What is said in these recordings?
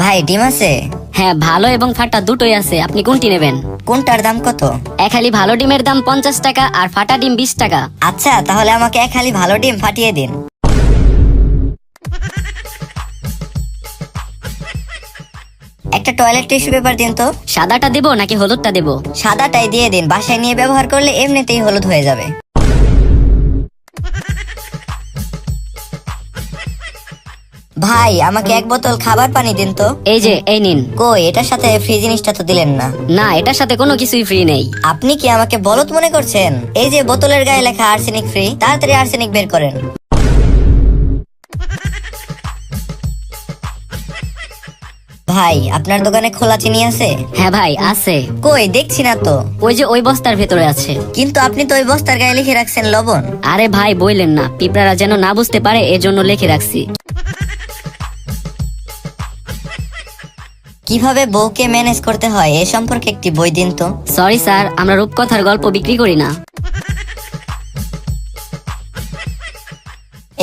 ভাই ডিম আছে? হ্যাঁ ভালো এবং ফাটা দুটোই আছে। আপনি কোনটি নেবেন? কোনটার দাম কত? এক হালি ভালো ডিমের দাম পঞ্চাশ টাকা আর ফাটা ডিম বিশ টাকা। আচ্ছা তাহলে আমাকে এক খালি ভালো ডিম ফাটিয়ে দিন। একটা টয়লেট টিস্যু পেপার দিন তো। সাদাটা দেবো নাকি হলুদটা দেবো? সাদাটাই দিয়ে দিন বাসায় নিয়ে ব্যবহার করলে এমনিতেই হলুদ হয়ে যাবে। ভাই আমাকে এক বোতল খাবার পানি দিন তো। এই যে এই নিন। কই এটার সাথে ফ্রি জিনিসটা তো দিলেন না। না এটার সাথে কোনো কিছুই ফ্রি নেই। আপনি কি আমাকে বলত মনে করছেন? এই যে বোতলের গায়ে লেখা আর্সেনিক ফ্রি তাড়াতাড়ি আর্সেনিক বের করেন। ভাই আপনার দোকানে খোলা চিনি আছে? হ্যাঁ ভাই আছে। কই দেখছি না তো। ওই যে ওই বস্তার ভেতরে আছে। কিন্তু আপনি তো ওই বস্তার গায়ে লিখে রাখছেন লবণ। আরে ভাই বইলেন না। পিঁপড়ারা যেন না বুঝতে পারে এজন্য লিখে রাখছি। কীভাবে বউকে ম্যানেজ করতে হয় এ সম্পর্কে একটি বই দিন তো। সরি স্যার আমরা রূপকথার গল্প বিক্রি করি না।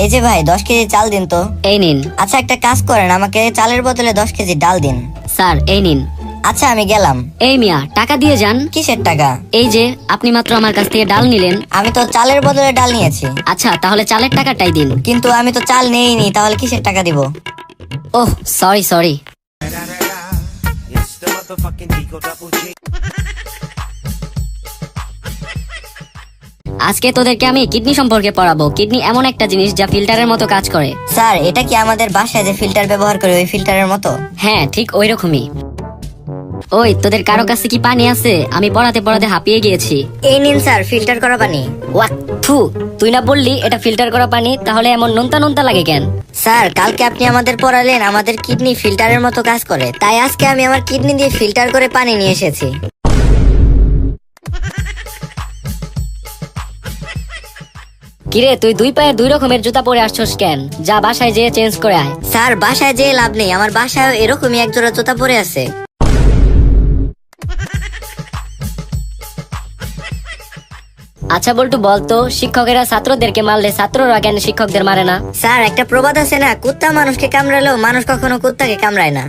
এই যে ভাই দশ কেজি চাল দিন তো। এই নিন। আচ্ছা একটা কাজ করেন আমাকে চালের বদলে দশ কেজি ডাল দিন। স্যার এই নিন। আচ্ছা আমি গেলাম। এই মিয়া টাকা দিয়ে যান। কিসের টাকা? এই যে আপনি মাত্র আমার কাছ থেকে ডাল নিলেন। আমি তো চালের বদলে ডাল নিয়েছি। আচ্ছা তাহলে চালের টাকাটাই দিন। কিন্তু আমি তো চাল নেইনি তাহলে কিসের টাকা দিব? ওহ sorry sorry motherfucking Eagle Double G. আজকে তোদেরকে আমি কিডনি সম্পর্কে পড়াবো। কিডনি এমন একটা জিনিস যা ফিল্টারের মতো কাজ করে। স্যার এটা কি আমাদের বাসায় যে ফিল্টার ব্যবহার করে ওই ফিল্টারের মতো? হ্যাঁ ঠিক ওই রকমই ওই তোদের কারও কাছে কি পানি আছে? আমি পড়াতে পড়াতে হাঁপিয়ে গিয়েছি। এই নিন স্যার ফিল্টার করা পানি। ওয়াক থু তুই না বললি এটা ফিল্টার করা পানি তাহলে এমন নোনতা নোনতা লাগে কেন? স্যার কালকে আপনি আমাদের পড়ালেন আমাদের কিডনি ফিল্টারের মতো কাজ করে। তাই আজকে আমি আমার কিডনি দিয়ে ফিল্টার করে পানি নিয়ে এসেছি। কিরে তুই দুই পায়ে দুই রকমের জুতা পরে আসছস কেন? যা বাসায় যেয়ে চেঞ্জ করে আয়। স্যার বাসায় যেয়ে লাভ নেই। আমার বাসায় এরকমই এক জোড়া জুতা পরে আছে। আচ্ছা বল্টু বলতো শিক্ষকেরা ছাত্রদেরকে মারলে ছাত্ররা কেন শিক্ষকদের মারে না? স্যার, একটা প্রবাদ আছে না, কুত্তা মানুষকে কামড়ালেও মানুষ কখনো কুত্তাকে কামড়ায় না।